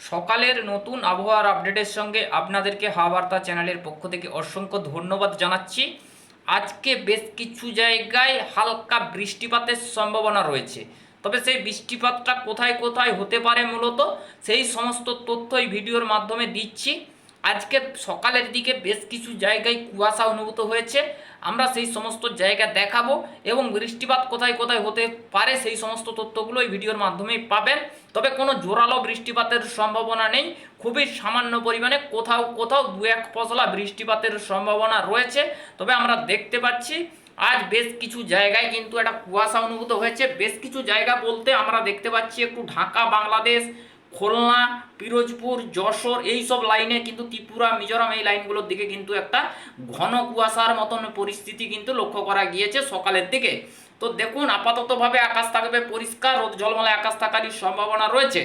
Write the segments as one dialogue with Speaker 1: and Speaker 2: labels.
Speaker 1: সকালের নতুন আবহাওয়ার আপডেটের সঙ্গে আপনাদেরকে হাওয়াবার্তা চ্যানেলের পক্ষ থেকে অসংখ্য ধন্যবাদ জানাচ্ছি। আজকে বেশ কিছু জায়গায় হালকা বৃষ্টিপাতের সম্ভাবনা রয়েছে। তবে সেই বৃষ্টিপাতটা কোথায় কোথায় হতে পারে মূলত সেই সমস্ত তথ্য এই ভিডিওর মাধ্যমে দিচ্ছি। আজকে সকালের দিকে বেশ কিছু জায়গায় কুয়াশা অনুভূত হয়েছে। আমরা সেই সমস্ত জায়গা দেখাবো এবং বৃষ্টিপাত কোথায় কোথায় হতে পারে সেই সমস্ত তথ্যগুলো এই ভিডিওর মাধ্যমেই পাবেন। তবে কোনো জোরালো বৃষ্টিপাতের সম্ভাবনা নেই। খুবই সামান্য পরিমাণে কোথাও কোথাও দু এক পশলা বৃষ্টিপাতের সম্ভাবনা রয়েছে। তবে আমরা দেখতে পাচ্ছি, আজ বেশ কিছু জায়গায় কিন্তু একটা কুয়াশা অনুভূত হয়েছে। বেশ কিছু জায়গা বলতে আমরা দেখতে পাচ্ছি একটু ঢাকা, বাংলাদেশ খুলনা, পিরোজপুর, যশোর এই সব লাইনে কিন্তু ত্রিপুরা, মিজোরাম এই লাইনগুলোর দিকে কিন্তু একটা ঘন কুয়াশার মতন পরিস্থিতি কিন্তু লক্ষ্য করা গিয়েছে সকালের দিকে। তো দেখুন, আপাততভাবে আকাশ থাকবে পরিষ্কার, রোদ জলমলে আকাশ থাকারই সম্ভাবনা রয়েছে।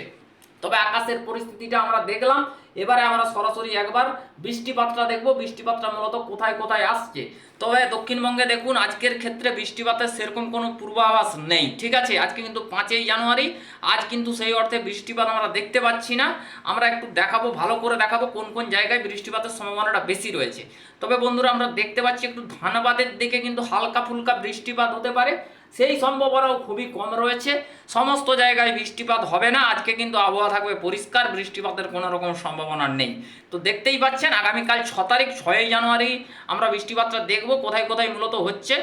Speaker 1: তবে আকাশের পরিস্থিতিটা আমরা দেখলাম। এবারে আমরা সরাসরি একবার বৃষ্টিপাতটা দেখব। বৃষ্টিপাতটা মূলত কোথায় কোথায় আসছে? তবে দক্ষিণবঙ্গে দেখুন, আজকের ক্ষেত্রে বৃষ্টিপাতের সেরকম কোনো পূর্বাভাস নেই। ঠিক আছে? আজকে কিন্তু পাঁচই জানুয়ারি। আজ কিন্তু সেই অর্থে বৃষ্টিপাত আমরা দেখতে পাচ্ছি না। আমরা একটু দেখাবো, ভালো করে দেখাবো কোন কোন জায়গায় বৃষ্টিপাতের সম্ভাবনাটা বেশি রয়েছে। তবে বন্ধুরা, আমরা দেখতে পাচ্ছি একটু ধানবাদের দিকে কিন্তু হালকা ফুলকা বৃষ্টিপাত হতে পারে। সেই সম্ভাবনাও খুবই কম রয়েছে। সমস্ত জায়গায় বৃষ্টিপাত হবে না। আজকে কিন্তু আবহাওয়া থাকবে পরিষ্কার, বৃষ্টিপাতের কোনো রকম সম্ভাবনা নেই। তো দেখতেই পাচ্ছেন, আগামীকাল ছ তারিখ, ছয়ই জানুয়ারি আমরা বৃষ্টিপাতটা দেখব, কোথায় কোথায় মূলত হচ্ছে।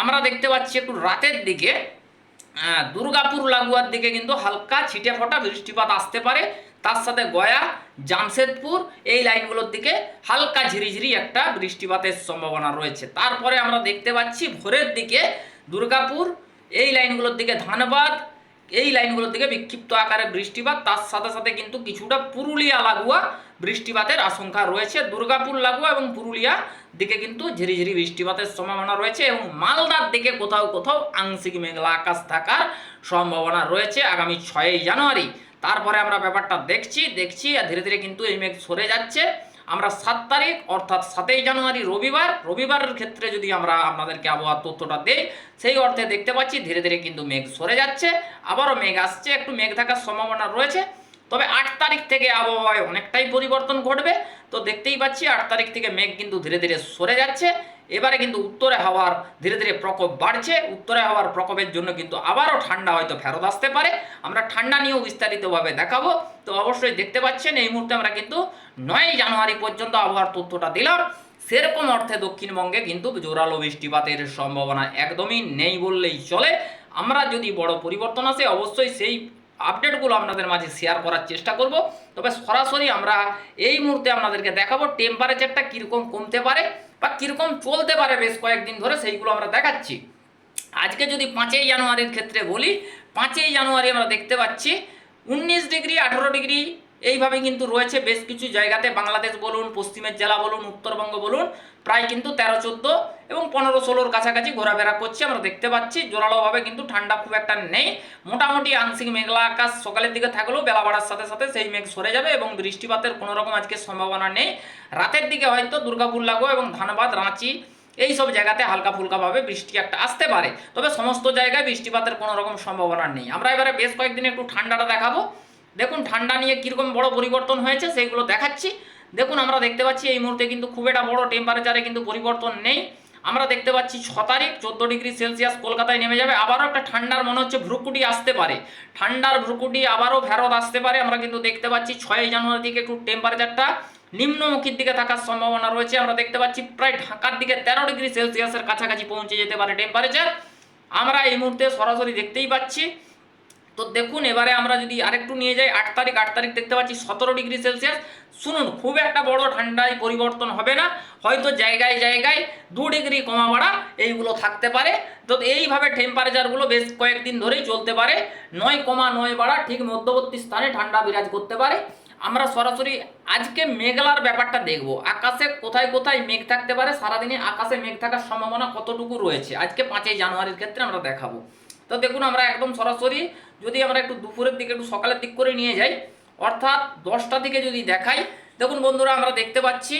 Speaker 1: আমরা দেখতে পাচ্ছি একটু রাতের দিকে দুর্গাপুর লাগুয়ার দিকে কিন্তু হালকা ছিটে ফোটা বৃষ্টিপাত আসতে পারে। তার সাথে গয়া, জামশেদপুর, এই লাইনগুলোর দিকে হালকা ঝিরিঝিরি একটা বৃষ্টিপাতের সম্ভাবনা রয়েছে। তারপরে আমরা দেখতে পাচ্ছি ভোরের দিকে দুর্গাপুর, এই লাইনগুলোর দিকে ধানবাদ এই লাইনগুলোর দিকে বিক্ষিপ্ত আকারে বৃষ্টিপাত, তার সাথে সাথে কিন্তু কিছুটা পুরুলিয়া, লাগোয়া বৃষ্টিপাতের আশঙ্কা রয়েছে। দুর্গাপুর, লাগোয়া এবং পুরুলিয়া দিকে কিন্তু ঝিরিঝিরি বৃষ্টিপাতের সম্ভাবনা রয়েছে এবং মালদার দিকে কোথাও কোথাও আংশিক মেঘলা আকাশ থাকার সম্ভাবনা রয়েছে আগামী ছয়ই জানুয়ারি। তারপরে আমরা ব্যাপারটা দেখছি দেখছি, আর ধীরে ধীরে কিন্তু এই মেঘ সরে যাচ্ছে। আমরা সাত তারিখ, অর্থাৎ সাতই জানুয়ারি রবিবার, রবিবারের ক্ষেত্রে যদি আমরা আপনাদেরকে আবহাওয়ার তথ্যটা দেই, সেই অর্থে দেখতে পাচ্ছি ধীরে ধীরে কিন্তু মেঘ সরে যাচ্ছে, আবারও মেঘ আসছে, একটু মেঘ থাকার সম্ভাবনা রয়েছে। তবে আট তারিখ থেকে আবহাওয়ায় অনেকটাই পরিবর্তন ঘটবে। তো দেখতেই পাচ্ছি আট তারিখ থেকে মেঘ কিন্তু ধীরে ধীরে সরে যাচ্ছে। এবারে কিন্তু উত্তরে হাওয়ার ধীরে ধীরে প্রকোপ বাড়ছে। উত্তরে হাওয়ার প্রকোপের জন্য কিন্তু আবারও ঠান্ডা হয়তো ফেরত আসতে পারে। আমরা ঠান্ডা নিয়েও বিস্তারিতভাবে দেখাবো। তো অবশ্যই দেখতে পাচ্ছেন, এই মুহূর্তে আমরা কিন্তু নয় জানুয়ারি পর্যন্ত আবহাওয়ার তথ্যটা দিলাম। সেরকম অর্থে দক্ষিণবঙ্গে কিন্তু জোরালো বৃষ্টিপাতের সম্ভাবনা একদমই নেই বললেই চলে। আমরা যদি বড় পরিবর্তন আসে, অবশ্যই সেই আপডেটগুলো আপনাদের মাঝে শেয়ার করার চেষ্টা করব। তবে সরাসরি আমরা এই মুহূর্তে আপনাদেরকে দেখাবো টেম্পারেচারটা কীরকম কমতে পারে। বা কীরকম চলতে পারে বেশ কয়েকদিন ধরে সেইগুলো আমরা দেখাচ্ছি। আজকে যদি পাঁচই জানুয়ারির ক্ষেত্রে বলি, পাঁচই জানুয়ারি আমরা দেখতে পাচ্ছি, উনিশ ডিগ্রি, আঠেরো ডিগ্রি এইভাবে কিন্তু রয়েছে বেশ কিছু জায়গাতে। বাংলাদেশ বলুন, পশ্চিমের জেলা বলুন, উত্তরবঙ্গ বলুন, প্রায় কিন্তু তেরো, চোদ্দ এবং পনেরো, ষোলোর কাছাকাছি ঘোরাফেরা করছে। আমরা দেখতে পাচ্ছি, জোরালোভাবে কিন্তু ঠান্ডা খুব একটা নেই। মোটামুটি আংশিক মেঘলা আকাশ সকালের দিকে থাকলেও বেলা বাড়ার সাথে সাথে সেই মেঘ সরে যাবে এবং বৃষ্টিপাতের কোনো রকম আজকে সম্ভাবনা নেই। রাতের দিকে হয়তো দুর্গাপুর লাগো এবং ধানবাদ, রাঁচি এই সব জায়গাতে হালকা ফুলকাভাবে বৃষ্টি একটা আসতে পারে। তবে সমস্ত জায়গায় বৃষ্টিপাতের কোনো রকম সম্ভাবনা নেই। আমরা এবারে বেশ কয়েকদিন একটু ঠান্ডাটা দেখাবো। দেখুন, ঠান্ডা নিয়ে কীরকম বড় পরিবর্তন হয়েছে সেইগুলো দেখাচ্ছি। দেখুন, আমরা দেখতে পাচ্ছি এই মুহূর্তে কিন্তু খুব একটা বড় টেম্পারেচারে কিন্তু পরিবর্তন নেই। আমরা দেখতে পাচ্ছি ছ তারিখ, চোদ্দ ডিগ্রি সেলসিয়াস কলকাতায় নেমে যাবে। আবারও একটা ঠান্ডার মনে হচ্ছে ভ্রুকুটি আসতে পারে। ঠান্ডার ভ্রুকুটি আবারও ফেরত আসতে পারে। আমরা কিন্তু দেখতে পাচ্ছি ছয়ই জানুয়ারি থেকে একটু টেম্পারেচারটা নিম্নমুখীর দিকে থাকার সম্ভাবনা রয়েছে। আমরা দেখতে পাচ্ছি প্রায় ঢাকার দিকে তেরো ডিগ্রি সেলসিয়াসের কাছাকাছি পৌঁছে যেতে পারে টেম্পারেচার আমরা এই মুহূর্তে সরাসরি দেখতেই পাচ্ছি তো দেখুন, এবারে আমরা যদি আরেকটু নিয়ে যাই, আট তারিখ আট তারিখ দেখতে পাচ্ছি সতেরো ডিগ্রি সেলসিয়াস। শুনুন, খুব একটা বড় ঠান্ডায় পরিবর্তন হবে না, হয়তো জায়গায় জায়গায় দু ডিগ্রি কমা বাড়া এইগুলো থাকতে পারে। তো এইভাবে টেম্পারেচারগুলো বেশ কয়েকদিন ধরেই চলতে পারে, নয় কমা নয় বাড়া ঠিক মধ্যবর্তী স্থানে ঠান্ডা বিরাজ করতে পারে। আমরা সরাসরি আজকে মেঘলার ব্যাপারটা দেখব, আকাশে কোথায় কোথায় মেঘ থাকতে পারে, সারাদিনে আকাশে মেঘ থাকার সম্ভাবনা কতটুকু রয়েছে? আজকে পাঁচই জানুয়ারির ক্ষেত্রে আমরা দেখাবো। তো দেখুন আমরা একদম সরাসরি যদি আমরা একটু দুপুরের দিকে একটু সকালের দিক করে নিয়ে যাই, অর্থাৎ দশটা দিকে যদি দেখাই, দেখুন বন্ধুরা আমরা দেখতে পাচ্ছি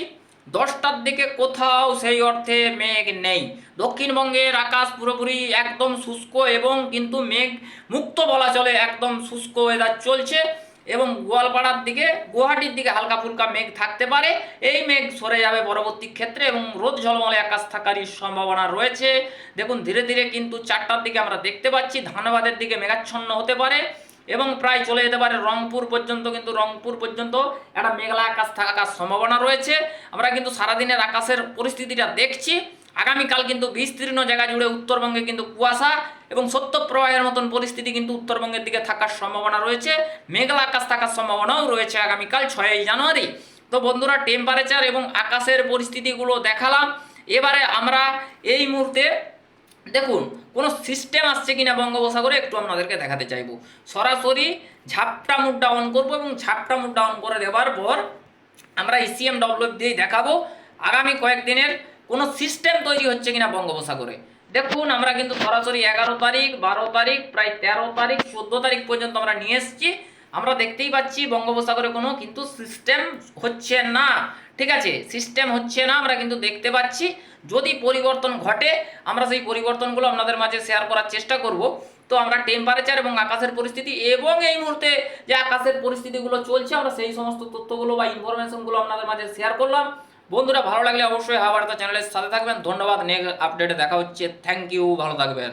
Speaker 1: দশটার দিকে কোথাও সেই অর্থে মেঘ নেই। দক্ষিণবঙ্গের আকাশ পুরোপুরি একদম শুষ্ক এবং কিন্তু মেঘ মুক্ত বলা চলে, একদম শুষ্ক ওয়েদার চলছে। এবং গোয়ালপাড়ার দিকে, গুয়াহাটির দিকে হালকা ফুলকা মেঘ থাকতে পারে। এই মেঘ সরে যাবে পরবর্তী ক্ষেত্রে এবং রোদ ঝলমলে আকাশ থাকারই সম্ভাবনা রয়েছে। দেখুন, ধীরে ধীরে কিন্তু চারটার দিকে আমরা দেখতে পাচ্ছি, ধানবাদের দিকে মেঘাচ্ছন্ন হতে পারে এবং প্রায় চলে যেতে পারে রংপুর পর্যন্ত, কিন্তু রংপুর পর্যন্ত একটা মেঘলা আকাশ থাকার সম্ভাবনা রয়েছে। আমরা কিন্তু সারাদিনের আকাশের পরিস্থিতিটা দেখছি। আগামীকাল কিন্তু বিস্তীর্ণ জায়গা জুড়ে উত্তরবঙ্গে কিন্তু কুয়াশা এবং সত্য প্রবাহের মতন পরিস্থিতি কিন্তু উত্তরবঙ্গের দিকে থাকার সম্ভাবনা রয়েছে। মেঘলা আকাশ থাকার সম্ভাবনাও রয়েছে আগামীকাল ছয়ই জানুয়ারি। তো বন্ধুরা টেম্পারেচার এবং আকাশের পরিস্থিতিগুলো দেখালাম। এবারে আমরা এই মুহূর্তে দেখুন, কোনো সিস্টেম আসছে কিনা বঙ্গোপসাগরে একটু আপনাদেরকে দেখাতে চাইব। সরাসরি ঝাপটা মুডটা অন করব এবং ঝাপটা মুডটা অন করে দেওয়ার পর আমরা ইসিএম ডব্লিউ দিয়েই দেখাবো। আগামী কয়েকদিনের কোনো সিস্টেম তৈরি হচ্ছে কিনা বঙ্গোপসাগরে? দেখুন, আমরা কিন্তু সরাসরি এগারো তারিখ, বারো তারিখ, প্রায় তেরো তারিখ, চোদ্দ তারিখ পর্যন্ত আমরা নিয়ে এসেছি। আমরা দেখতেই পাচ্ছি বঙ্গোপসাগরে কোনো কিন্তু সিস্টেম হচ্ছে না। ঠিক আছে? সিস্টেম হচ্ছে না, আমরা কিন্তু দেখতে পাচ্ছি। যদি পরিবর্তন ঘটে, আমরা সেই পরিবর্তনগুলো আপনাদের মাঝে শেয়ার করার চেষ্টা করব। তো আমরা টেম্পারেচার এবং আকাশের পরিস্থিতি এবং এই মুহূর্তে যে আকাশের পরিস্থিতিগুলো চলছে, আমরা সেই সমস্ত তথ্যগুলো বা ইনফরমেশনগুলো আপনাদের মাঝে শেয়ার করলাম। বন্ধুরা ভালো লাগলে অবশ্যই হাওয়ার্তা চ্যানেলের সাথে থাকবেন। ধন্যবাদ। নেক্সট আপডেটে দেখা হচ্ছে। থ্যাংক ইউ ভালো থাকবেন।